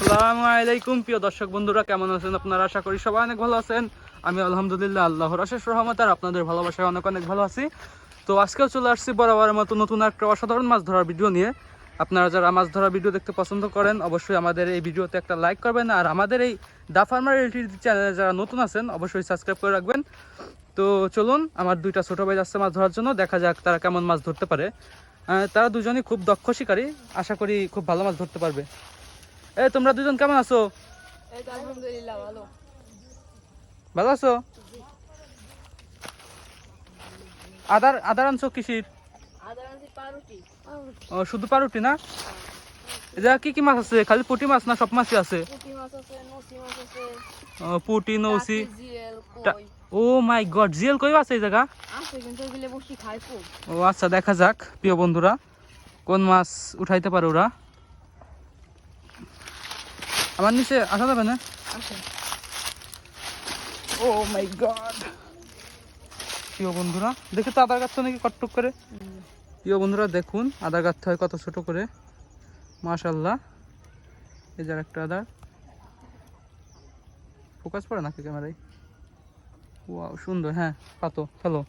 আসসালামু আলাইকুম, প্রিয় দর্শক বন্ধুরা, কেমন আছেন আপনারা? আশা করি সবাই অনেক ভালো আছেন। আমি আলহামদুলিল্লাহ আল্লাহর আশেষ রহমত আর আপনাদের ভালোবাসায় অনেক অনেক ভালো আছি। তো আজকেও চলে আসছি বরাবরের মতো নতুন একটা অসাধারণ মাছ ধরার ভিডিও নিয়ে। আপনারা যারা মাছ ধরার ভিডিও দেখতে পছন্দ করেন, অবশ্যই আমাদের এই ভিডিওতে একটা লাইক করবেন। আর আমাদের এই দা ফার্মার রিলেটিভ চ্যানেলে যারা নতুন আছেন, অবশ্যই সাবস্ক্রাইব করে রাখবেন। তো চলুন, আমার দুইটা ছোট ভাই যাচ্ছে মাছ ধরার জন্য। দেখা যাক তারা কেমন মাছ ধরতে পারে। তারা দুজনই খুব দক্ষ শিকারী। আশা করি খুব ভালো মাছ ধরতে পারবে। এ তোমরা দুজন কেমন আছো? ভালো। আছো? আদার আদার আনছো কিসির? ও শুধু পারুটি না? এটা কি কি মাছ আছে? খালি পুঁটি মাছ না সব মাছই আছে? পুঁটি নসি ও, মাই গড জিএল কই আছে এই জায়গা? ও আচ্ছা দেখা যাক প্রিয় বন্ধুরা কোন মাছ উঠাইতে পারে ওরা? আমার নিচে আসা যাবে না? ও মাই গড প্রিয় বন্ধুরা দেখে তো আদার গাছ নাকি কটটক করে। প্রিয় বন্ধুরা দেখুন আদার গাছ হয় কত ছোট করে। মাশাল্লাহ এই যার একটা আদার ফোকাস পড়ে নাকি ক্যামেরায়? ওয়াও সুন্দর হ্যাঁ পাতো হ্যালো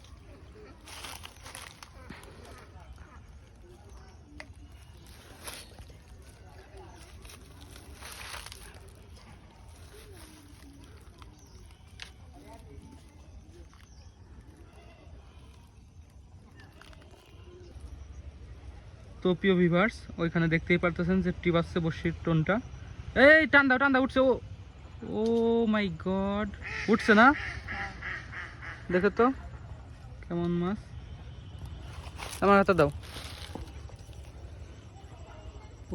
তো প্রিয় ভিভার্স ওইখানে দেখতেই পারতেছেন যে টিবাসে বসির টোনটা। এই টান্দা টান্দা উঠছে, ও ও মাই গড উঠছে না? দেখো তো, কেমন মাছ। আমার হাতে দাও।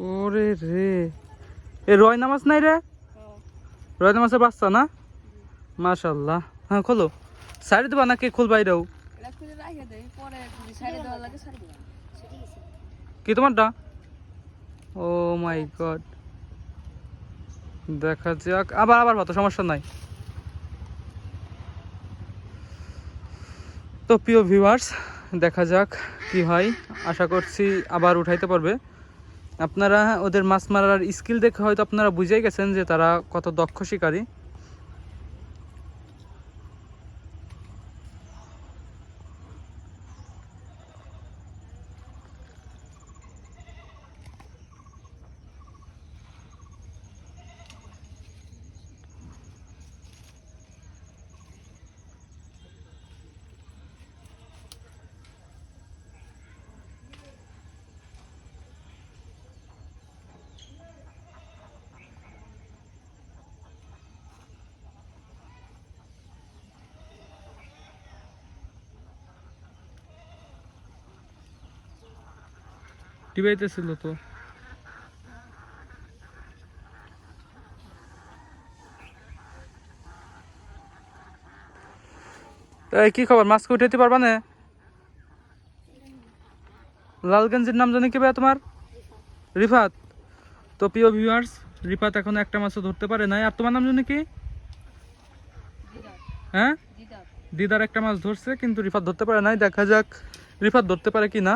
ওরে রে। এ, রয়না মাছ নাই রে? রয়না মাছের বাচ্চা না? মাশাল্লাহ হ্যাঁ খোলো। সাইড দেবা নাকি খুলবা এটাও এটা খুলে পরে যদি দেওয়া লাগে সাইডে দেওয়া কি তোমারটা? ও মাই গড দেখা যাক। আবার আবার ভাতো সমস্যা নাই। তো প্রিয় ভিউয়ার্স দেখা যাক কি হয়। আশা করছি আবার উঠাইতে পারবে। আপনারা ওদের মাছ মারার স্কিল দেখে হয়তো আপনারা বুঝেই গেছেন যে তারা কত দক্ষ শিকারী। টিবাইতেছিল তো? কি খবর? মাছকে উঠাইতে পারবা না? লালগঞ্জের নাম জানি কি ভাই তোমার? রিফাত। তো প্রিয় ভিউয়ার্স রিফাত এখন একটা মাছও ধরতে পারে নাই। আর তোমার নাম জানি কি? হ্যাঁ? দিদার। দিদার একটা মাছ ধরছে কিন্তু রিফাত ধরতে পারে নাই। দেখা যাক রিফাত ধরতে পারে কি না?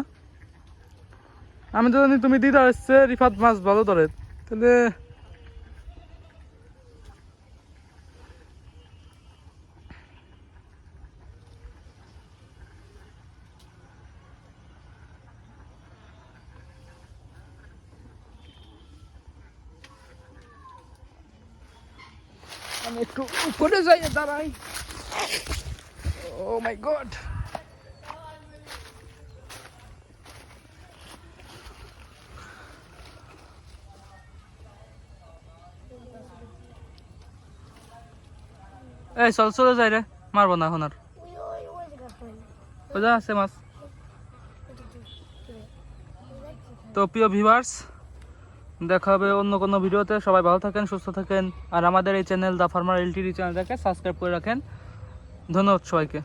আমি তো জানি তুমি দিদার এসছে রিফাত মাছ ভালো ধরে। তাহলে আমি একটু উপরে যাই, দাঁড়াই। ও মাই গড এই, চল, চলে যাই রে। মারবো না এখন আর। বোঝা আছে মাছ। তো প্রিয় ভিভার্স দেখা হবে অন্য কোনো ভিডিওতে। সবাই ভালো থাকেন, সুস্থ থাকেন। আর আমাদের এই চ্যানেল দ্য ফার্মার এলটিডি চ্যানেলটাকে সাবস্ক্রাইব করে রাখেন। ধন্যবাদ সবাইকে।